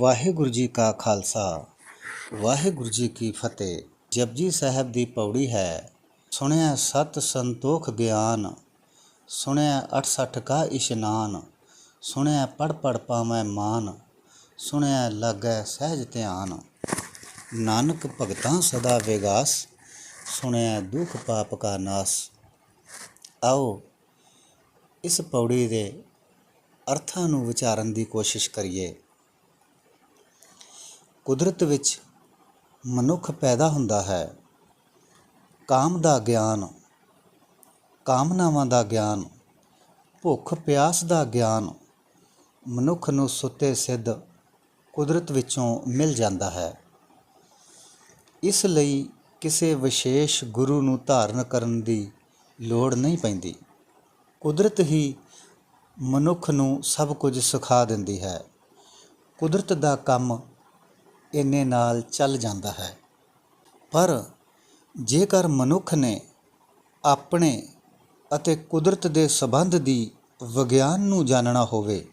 ਵਾਹਿਗੁਰੂ ਜੀ ਕਾ ਖਾਲਸਾ। ਵਾਹਿਗੁਰੂ ਜੀ ਕੀ ਫਤਿਹ। ਜਪਜੀ ਸਾਹਿਬ ਦੀ ਪੌੜੀ ਹੈ। ਸੁਣਿਆ ਸਤ ਸੰਤੋਖ ਗਿਆਨ। ਸੁਣਿਆ 68 ਕਾ ਇਸ਼ਨਾਨ। ਸੁਣਿਆ ਪੜ ਪੜ ਪਾਵੈ ਮਾਨ। ਸੁਣਿਆ ਲੱਗੈ ਸਹਿਜ ਧਿਆਨ। ਨਾਨਕ ਭਗਤਾਂ ਸਦਾ ਵਿਗਾਸ। ਸੁਣਿਆ ਦੁਖ ਪਾਪ ਕਾ ਨਾਸ। ਆਓ ਇਸ ਪੌੜੀ ਦੇ ਅਰਥਾਂ ਨੂੰ ਵਿਚਾਰਨ ਦੀ ਕੋਸ਼ਿਸ਼ ਕਰੀਏ। ਕੁਦਰਤ ਵਿੱਚ ਮਨੁੱਖ ਪੈਦਾ ਹੁੰਦਾ ਹੈ। ਕਾਮ ਦਾ ਗਿਆਨ, ਕਾਮਨਾਵਾਂ ਦਾ ਗਿਆਨ, ਭੁੱਖ ਪਿਆਸ ਦਾ ਗਿਆਨ ਮਨੁੱਖ ਨੂੰ ਸੁੱਤੇ ਸਿੱਧ ਕੁਦਰਤ ਵਿੱਚੋਂ ਮਿਲ ਜਾਂਦਾ ਹੈ। ਇਸ ਲਈ ਕਿਸੇ ਵਿਸ਼ੇਸ਼ ਗੁਰੂ ਨੂੰ ਧਾਰਨ ਕਰਨ ਦੀ ਲੋੜ ਨਹੀਂ ਪੈਂਦੀ। ਕੁਦਰਤ ਹੀ ਮਨੁੱਖ ਨੂੰ ਸਭ ਕੁਝ ਸਿਖਾ ਦਿੰਦੀ ਹੈ। ਕੁਦਰਤ ਦਾ ਕੰਮ ਇੰਨੇ ਨਾਲ ਚੱਲ ਜਾਂਦਾ ਹੈ। ਪਰ ਜੇਕਰ ਮਨੁੱਖ ਨੇ ਆਪਣੇ ਅਤੇ ਕੁਦਰਤ ਦੇ ਸਬੰਧ ਦੀ ਵਿਗਿਆਨ ਨੂੰ ਜਾਣਨਾ ਹੋਵੇ,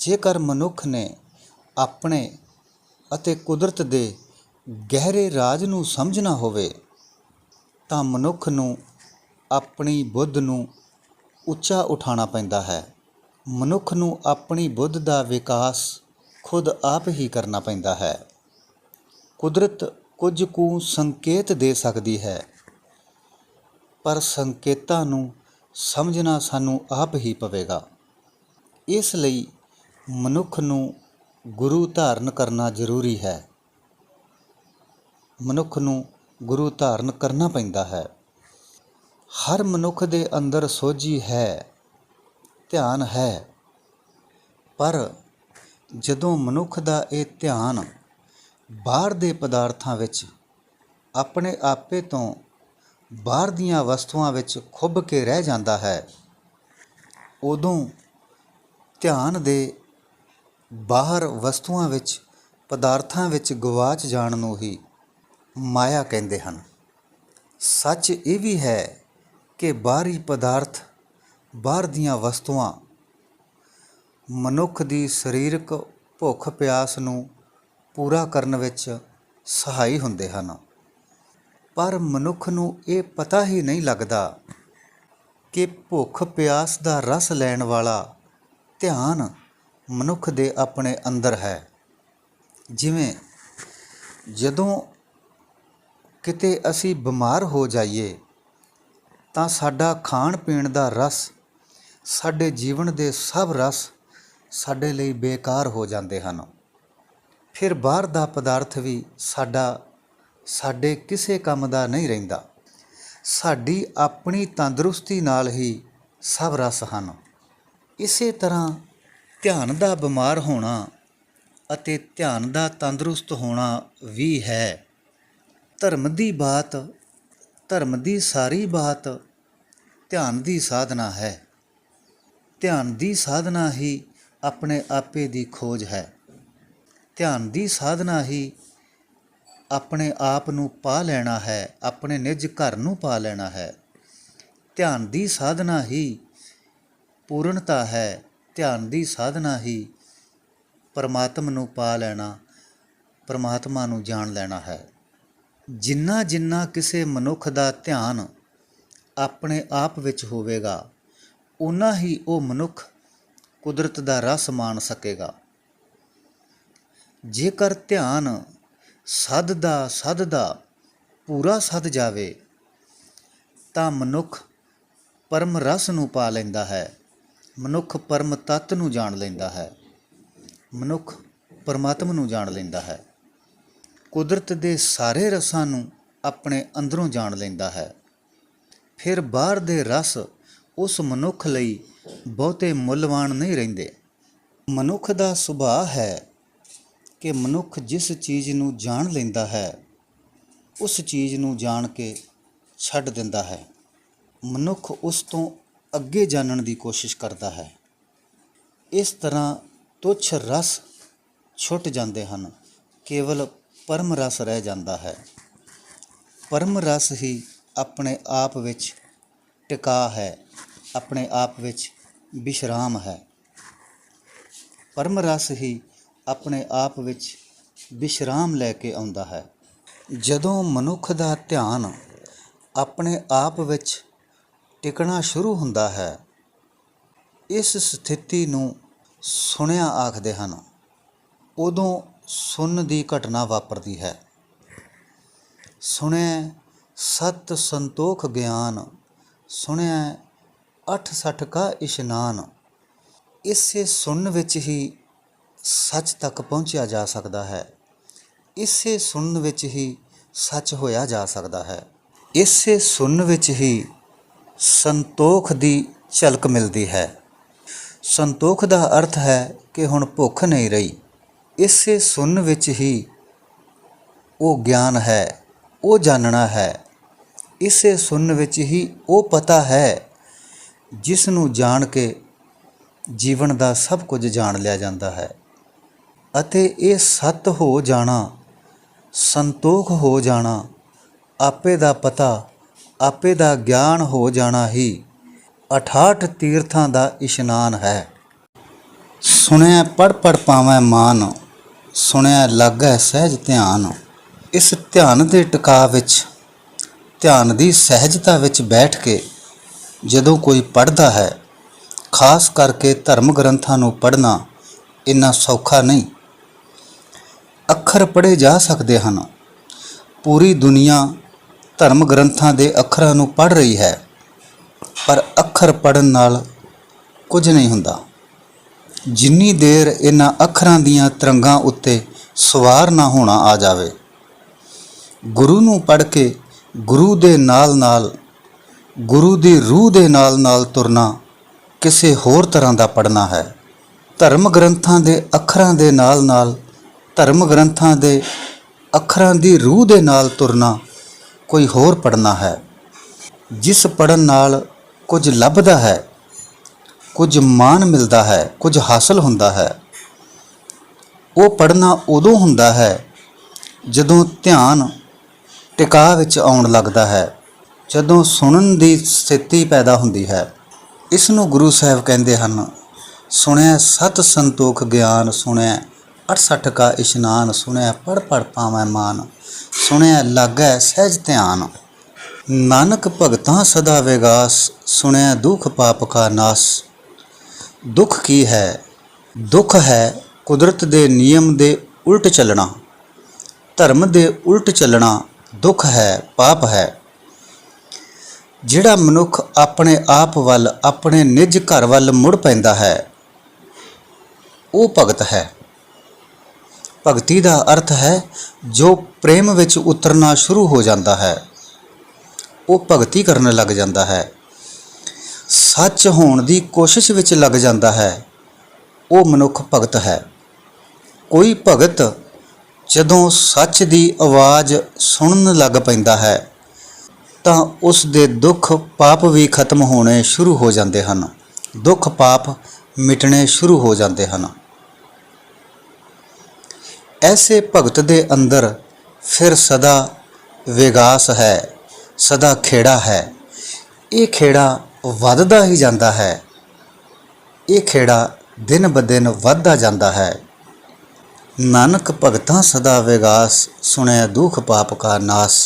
ਜੇਕਰ ਮਨੁੱਖ ਨੇ ਆਪਣੇ ਅਤੇ ਕੁਦਰਤ ਦੇ ਗਹਿਰੇ ਰਾਜ ਨੂੰ ਸਮਝਣਾ ਹੋਵੇ, ਤਾਂ ਮਨੁੱਖ ਨੂੰ ਆਪਣੀ ਬੁੱਧ ਨੂੰ ਉੱਚਾ ਉਠਾਉਣਾ ਪੈਂਦਾ ਹੈ। ਮਨੁੱਖ ਨੂੰ ਆਪਣੀ ਬੁੱਧ ਦਾ ਵਿਕਾਸ ਖੁਦ ਆਪ ਹੀ ਕਰਨਾ ਪੈਂਦਾ ਹੈ। ਕੁਦਰਤ ਕੁਝ ਕੁ ਸੰਕੇਤ ਦੇ ਸਕਦੀ ਹੈ। ਪਰ ਸੰਕੇਤਾਂ ਨੂੰ ਸਮਝਣਾ ਸਾਨੂੰ ਆਪ ਹੀ ਪਵੇਗਾ। ਇਸ ਲਈ ਮਨੁੱਖ ਨੂੰ ਗੁਰੂ ਧਾਰਨ ਕਰਨਾ ਜ਼ਰੂਰੀ ਹੈ। ਮਨੁੱਖ ਨੂੰ ਗੁਰੂ ਧਾਰਨ ਕਰਨਾ ਪੈਂਦਾ ਹੈ। ਹਰ ਮਨੁੱਖ ਦੇ ਅੰਦਰ ਸੋਝੀ ਹੈ, ਧਿਆਨ ਹੈ। ਪਰ ਜਦੋਂ ਮਨੁੱਖ ਦਾ ਇਹ ਧਿਆਨ ਬਾਹਰ ਦੇ ਪਦਾਰਥਾਂ ਵਿੱਚ, ਆਪਣੇ ਆਪੇ ਤੋਂ ਬਾਹਰ ਦੀਆਂ ਵਸਤੂਆਂ ਵਿੱਚ ਖੁੱਭ ਕੇ ਰਹਿ ਜਾਂਦਾ ਹੈ, ਉਦੋਂ ਧਿਆਨ ਦੇ ਬਾਹਰ ਵਸਤੂਆਂ ਵਿੱਚ, ਪਦਾਰਥਾਂ ਵਿੱਚ ਗਵਾਚ ਜਾਣ ਨੂੰ ਹੀ ਮਾਇਆ ਕਹਿੰਦੇ ਹਨ। ਸੱਚ ਇਹ ਵੀ ਹੈ ਕਿ ਬਾਹਰੀ ਪਦਾਰਥ, ਬਾਹਰ ਦੀਆਂ ਵਸਤੂਆਂ ਮਨੁੱਖ ਦੀ ਸਰੀਰਕ ਭੁੱਖ ਪਿਆਸ ਨੂੰ ਪੂਰਾ ਕਰਨ ਵਿੱਚ ਸਹਾਈ ਹੁੰਦੇ ਹਨ। ਪਰ ਮਨੁੱਖ ਨੂੰ ਇਹ ਪਤਾ ਹੀ ਨਹੀਂ ਲੱਗਦਾ ਕਿ ਭੁੱਖ ਪਿਆਸ ਦਾ ਰਸ ਲੈਣ ਵਾਲਾ ਧਿਆਨ ਮਨੁੱਖ ਦੇ ਆਪਣੇ ਅੰਦਰ ਹੈ। ਜਿਵੇਂ ਜਦੋਂ ਕਿਤੇ ਅਸੀਂ ਬਿਮਾਰ ਹੋ ਜਾਈਏ, ਤਾਂ ਸਾਡਾ ਖਾਣ ਪੀਣ ਦਾ ਰਸ, ਸਾਡੇ ਜੀਵਨ ਦੇ ਸਭ ਰਸ ਸਾਡੇ ਲਈ ਬੇਕਾਰ ਹੋ ਜਾਂਦੇ ਹਨ। ਫਿਰ ਬਾਹਰ ਦਾ ਪਦਾਰਥ ਵੀ ਸਾਡਾ, ਸਾਡੇ ਕਿਸੇ ਕੰਮ ਦਾ ਨਹੀਂ ਰਹਿੰਦਾ। ਸਾਡੀ ਆਪਣੀ ਤੰਦਰੁਸਤੀ ਨਾਲ ਹੀ ਸਭ ਰਸ ਹਨ। ਇਸੇ ਤਰ੍ਹਾਂ ਧਿਆਨ ਦਾ ਬਿਮਾਰ ਹੋਣਾ ਅਤੇ ਧਿਆਨ ਦਾ ਤੰਦਰੁਸਤ ਹੋਣਾ ਵੀ ਹੈ। ਧਰਮ ਦੀ ਬਾਤ, ਧਰਮ ਦੀ ਸਾਰੀ ਬਾਤ ਧਿਆਨ ਦੀ ਸਾਧਨਾ ਹੈ। ਧਿਆਨ ਦੀ ਸਾਧਨਾ ਹੀ ਆਪਣੇ ਆਪੇ ਦੀ ਖੋਜ ਹੈ। ਧਿਆਨ ਦੀ ਸਾਧਨਾ ਹੀ ਆਪਣੇ ਆਪ ਨੂੰ ਪਾ ਲੈਣਾ ਹੈ, ਆਪਣੇ ਨਿੱਜ ਘਰ ਨੂੰ ਪਾ ਲੈਣਾ ਹੈ। ਧਿਆਨ ਦੀ ਸਾਧਨਾ ਹੀ ਪੂਰਨਤਾ ਹੈ, ਧਿਆਨ ਦੀ ਸਾਧਨਾ ਹੀ ਪਰਮਾਤਮ ਨੂੰ ਪਾ ਲੈਣਾ, ਪਰਮਾਤਮਾ ਨੂੰ ਜਾਣ ਲੈਣਾ ਹੈ। ਜਿੰਨਾ ਜਿੰਨਾ ਕਿਸੇ ਮਨੁੱਖ ਦਾ ਧਿਆਨ ਆਪਣੇ ਆਪ ਵਿੱਚ ਹੋਵੇਗਾ ਉਨਾ ਹੀ ਉਹ ਮਨੁੱਖ ਕੁਦਰਤ ਦਾ ਰਸ ਮਾਣ ਸਕੇਗਾ। ਜੇਕਰ ਧਿਆਨ ਸਦ ਦਾ ਸਦ ਦਾ ਪੂਰਾ ਸਦ ਜਾਵੇ, ਤਾਂ ਮਨੁੱਖ ਪਰਮ ਰਸ ਨੂੰ ਪਾ ਲੈਂਦਾ ਹੈ। ਮਨੁੱਖ ਪਰਮ ਤੱਤ ਨੂੰ ਜਾਣ ਲੈਂਦਾ ਹੈ। ਮਨੁੱਖ ਪਰਮਾਤਮਾ ਨੂੰ ਜਾਣ ਲੈਂਦਾ ਹੈ। ਕੁਦਰਤ ਦੇ ਸਾਰੇ ਰਸਾਂ ਨੂੰ ਆਪਣੇ ਅੰਦਰੋਂ ਜਾਣ ਲੈਂਦਾ ਹੈ। ਫਿਰ ਬਾਹਰ ਦੇ ਰਸ ਉਸ ਮਨੁੱਖ ਲਈ ਬਹੁਤੇ ਮੁੱਲਵਾਨ ਨਹੀਂ ਰਹਿੰਦੇ। ਮਨੁੱਖ ਦਾ ਸੁਭਾਅ ਹੈ ਕਿ ਮਨੁੱਖ ਜਿਸ ਚੀਜ਼ ਨੂੰ ਜਾਣ ਲੈਂਦਾ ਹੈ, ਉਸ ਚੀਜ਼ ਨੂੰ ਜਾਣ ਕੇ ਛੱਡ ਦਿੰਦਾ ਹੈ। ਮਨੁੱਖ ਉਸ ਤੋਂ ਅੱਗੇ ਜਾਣਨ ਦੀ ਕੋਸ਼ਿਸ਼ ਕਰਦਾ ਹੈ। ਇਸ ਤਰ੍ਹਾਂ ਤੁੱਛ ਰਸ ਛੁੱਟ ਜਾਂਦੇ ਹਨ, ਕੇਵਲ ਪਰਮ ਰਸ ਰਹਿ ਜਾਂਦਾ ਹੈ। ਪਰਮ ਰਸ ਹੀ ਆਪਣੇ ਆਪ ਵਿੱਚ ਟਿਕਾ ਹੈ। ਆਪਣੇ ਆਪ ਵਿੱਚ ਵਿਸ਼ਰਾਮ ਹੈ। ਪਰਮ ਰਸ ਹੀ ਆਪਣੇ ਆਪ ਵਿੱਚ ਵਿਸ਼ਰਾਮ ਲੈ ਕੇ ਆਉਂਦਾ ਹੈ। ਜਦੋਂ ਮਨੁੱਖ ਦਾ ਧਿਆਨ ਆਪਣੇ ਆਪ ਵਿੱਚ ਟਿਕਣਾ ਸ਼ੁਰੂ ਹੁੰਦਾ ਹੈ, ਇਸ ਸਥਿਤੀ ਨੂੰ ਸੁਣਿਆ ਆਖਦੇ ਹਨ, ਉਦੋਂ ਸੁਣਨ ਦੀ ਘਟਨਾ ਵਾਪਰਦੀ ਹੈ। ਸੁਣਿਆ ਸਤ ਸੰਤੋਖ ਗਿਆਨ, ਸੁਣਿਆ ਅੱਠ ਸੱਠ ਕਾ ਇਸ਼ਨਾਨ ਇਸੇ ਸੁਣਨ ਵਿੱਚ ਹੀ ਸੱਚ ਤੱਕ ਪਹੁੰਚਿਆ ਜਾ ਸਕਦਾ ਹੈ। ਇਸੇ ਸੁਣਨ ਵਿੱਚ ਹੀ ਸੱਚ ਹੋਇਆ ਜਾ ਸਕਦਾ ਹੈ। ਇਸੇ ਸੁਣਨ ਵਿੱਚ ਹੀ ਸੰਤੋਖ ਦੀ ਝਲਕ ਮਿਲਦੀ ਹੈ। ਸੰਤੋਖ ਦਾ ਅਰਥ ਹੈ ਕਿ ਹੁਣ ਭੁੱਖ ਨਹੀਂ ਰਹੀ। ਇਸੇ ਸੁਣਨ ਵਿੱਚ ਹੀ ਉਹ ਗਿਆਨ ਹੈ, ਉਹ ਜਾਣਨਾ ਹੈ। ਇਸੇ ਸੁਣਨ ਵਿੱਚ ਹੀ ਉਹ ਪਤਾ ਹੈ ਜਿਸ ਨੂੰ ਜਾਣ ਕੇ ਜੀਵਨ ਦਾ ਸਭ ਕੁਝ ਜਾਣ ਲਿਆ ਜਾਂਦਾ ਹੈ ਅਤੇ ਇਹ ਸੱਤ ਹੋ ਜਾਣਾ, ਸੰਤੋਖ ਹੋ ਜਾਣਾ, ਆਪੇ ਦਾ ਪਤਾ, ਆਪੇ ਦਾ ਗਿਆਨ ਹੋ ਜਾਣਾ ਹੀ 68 ਤੀਰਥਾਂ ਦਾ ਇਸ਼ਨਾਨ ਹੈ। ਸੁਣਿਆ ਪੜ ਪੜ ਪਾਵੈ ਮਾਨ, ਸੁਣਿਆ ਲੱਗੈ ਸਹਿਜ ਧਿਆਨ। ਇਸ ਧਿਆਨ ਦੇ ਟਿਕਾ ਵਿੱਚ, ਧਿਆਨ ਦੀ ਸਹਿਜਤਾ ਵਿੱਚ ਬੈਠ ਕੇ ਜਦੋਂ ਕੋਈ ਪੜ੍ਹਦਾ ਹੈ, ਖਾਸ ਕਰਕੇ ਧਰਮ ਗ੍ਰੰਥਾਂ ਨੂੰ ਪੜ੍ਹਨਾ ਇੰਨਾ ਸੌਖਾ ਨਹੀਂ। ਅੱਖਰ ਪੜ੍ਹੇ ਜਾ ਸਕਦੇ ਹਨ। ਪੂਰੀ ਦੁਨੀਆ ਧਰਮ ਗ੍ਰੰਥਾਂ ਦੇ ਅੱਖਰਾਂ ਨੂੰ ਪੜ੍ਹ ਰਹੀ ਹੈ, ਪਰ ਅੱਖਰ ਪੜਨ ਨਾਲ ਕੁਝ ਨਹੀਂ ਹੁੰਦਾ। ਜਿੰਨੀ ਦੇਰ ਇਹਨਾਂ ਅੱਖਰਾਂ ਦੀਆਂ ਤਰੰਗਾਂ ਉੱਤੇ ਸਵਾਰ ਨਾ ਹੋਣਾ ਆ ਜਾਵੇ, ਗੁਰੂ ਨੂੰ ਪੜ੍ਹ ਕੇ ਗੁਰੂ ਦੇ ਨਾਲ ਨਾਲ ਗੁਰੂ ਦੀ ਰੂਹ ਦੇ ਨਾਲ ਨਾਲ ਤੁਰਨਾ ਕਿਸੇ ਹੋਰ ਤਰ੍ਹਾਂ ਦਾ ਪੜਨਾ ਹੈ। ਧਰਮ ਗ੍ਰੰਥਾਂ ਦੇ ਅੱਖਰਾਂ ਦੇ ਨਾਲ ਨਾਲ, ਧਰਮ ਗ੍ਰੰਥਾਂ ਦੇ ਅੱਖਰਾਂ ਦੀ ਰੂਹ ਦੇ ਨਾਲ ਤੁਰਨਾ ਕੋਈ ਹੋਰ ਪੜਨਾ ਹੈ। ਜਿਸ ਪੜਨ ਨਾਲ ਕੁਝ ਲੱਭਦਾ ਹੈ, ਕੁਝ ਮਾਣ ਮਿਲਦਾ ਹੈ, ਕੁਝ ਹਾਸਲ ਹੁੰਦਾ ਹੈ, ਉਹ ਪੜਨਾ ਉਦੋਂ ਹੁੰਦਾ ਹੈ ਜਦੋਂ ਧਿਆਨ ਟਿਕਾ ਵਿੱਚ ਆਉਣ ਲੱਗਦਾ ਹੈ ਜਦੋਂ ਸੁਣਨ ਦੀ ਸਥਿਤੀ ਪੈਦਾ ਹੁੰਦੀ ਹੈ ਇਸ ਨੂੰ ਗੁਰੂ ਸਾਹਿਬ ਕਹਿੰਦੇ ਹਨ, ਸੁਣਿਆ ਸਤ ਸੰਤੋਖ ਗਿਆਨ, ਸੁਣਿਆ 68 ਕਾ ਇਸ਼ਨਾਨ, ਸੁਣਿਆ ਪੜ ਪੜ ਪਾਵੈ ਮਾਨ, ਸੁਣਿਆ ਲਾਗੈ ਸਹਿਜ ਧਿਆਨ। ਨਾਨਕ ਭਗਤਾਂ ਸਦਾ ਵਿਗਾਸ, ਸੁਣਿਆ ਦੁਖ ਪਾਪ ਕਾ ਨਾਸ। ਦੁੱਖ ਕੀ ਹੈ? ਦੁੱਖ ਹੈ ਕੁਦਰਤ ਦੇ ਨਿਯਮ ਦੇ ਉਲਟ ਚੱਲਣਾ। ਧਰਮ ਦੇ ਉਲਟ ਚੱਲਣਾ ਦੁੱਖ ਹੈ, ਪਾਪ ਹੈ। ਜਿਹੜਾ ਮਨੁੱਖ ਆਪਣੇ ਆਪ ਵੱਲ, ਆਪਣੇ ਨਿੱਜ ਘਰ ਵੱਲ ਮੁੜ ਪੈਂਦਾ ਹੈ, ਉਹ ਭਗਤ ਹੈ। ਭਗਤੀ ਦਾ ਅਰਥ ਹੈ, ਜੋ ਪ੍ਰੇਮ ਵਿੱਚ ਉਤਰਨਾ ਸ਼ੁਰੂ ਹੋ ਜਾਂਦਾ ਹੈ, ਉਹ ਭਗਤੀ ਕਰਨ ਲੱਗ ਜਾਂਦਾ ਹੈ। ਸੱਚ ਹੋਣ ਦੀ ਕੋਸ਼ਿਸ਼ ਵਿੱਚ ਲੱਗ ਜਾਂਦਾ ਹੈ, ਉਹ ਮਨੁੱਖ ਭਗਤ ਹੈ। ਕੋਈ ਭਗਤ ਜਦੋਂ ਸੱਚ ਦੀ ਆਵਾਜ਼ ਸੁਣਨ ਲੱਗ ਪੈਂਦਾ ਹੈ ਤਾਂ ਉਸ ਦੇ ਦੁੱਖ ਪਾਪ ਵੀ ਖਤਮ ਹੋਣੇ ਸ਼ੁਰੂ ਹੋ ਜਾਂਦੇ ਹਨ। ਦੁੱਖ ਪਾਪ ਮਿਟਣੇ ਸ਼ੁਰੂ ਹੋ ਜਾਂਦੇ ਹਨ। ਐਸੇ ਭਗਤ ਦੇ ਅੰਦਰ ਫਿਰ ਸਦਾ ਵਿਗਾਸ ਹੈ, ਸਦਾ ਖੇੜਾ ਹੈ। ਇਹ ਖੇੜਾ ਵੱਧਦਾ ਹੀ ਜਾਂਦਾ ਹੈ। ਇਹ ਖੇੜਾ ਦਿਨ ਬ ਦਿਨ ਵੱਧਦਾ ਜਾਂਦਾ ਹੈ। ਨਾਨਕ ਭਗਤਾਂ ਸਦਾ ਵਿਗਾਸ ਸੁਣਿਆ ਦੁਖ ਪਾਪ ਕਾ ਨਾਸ।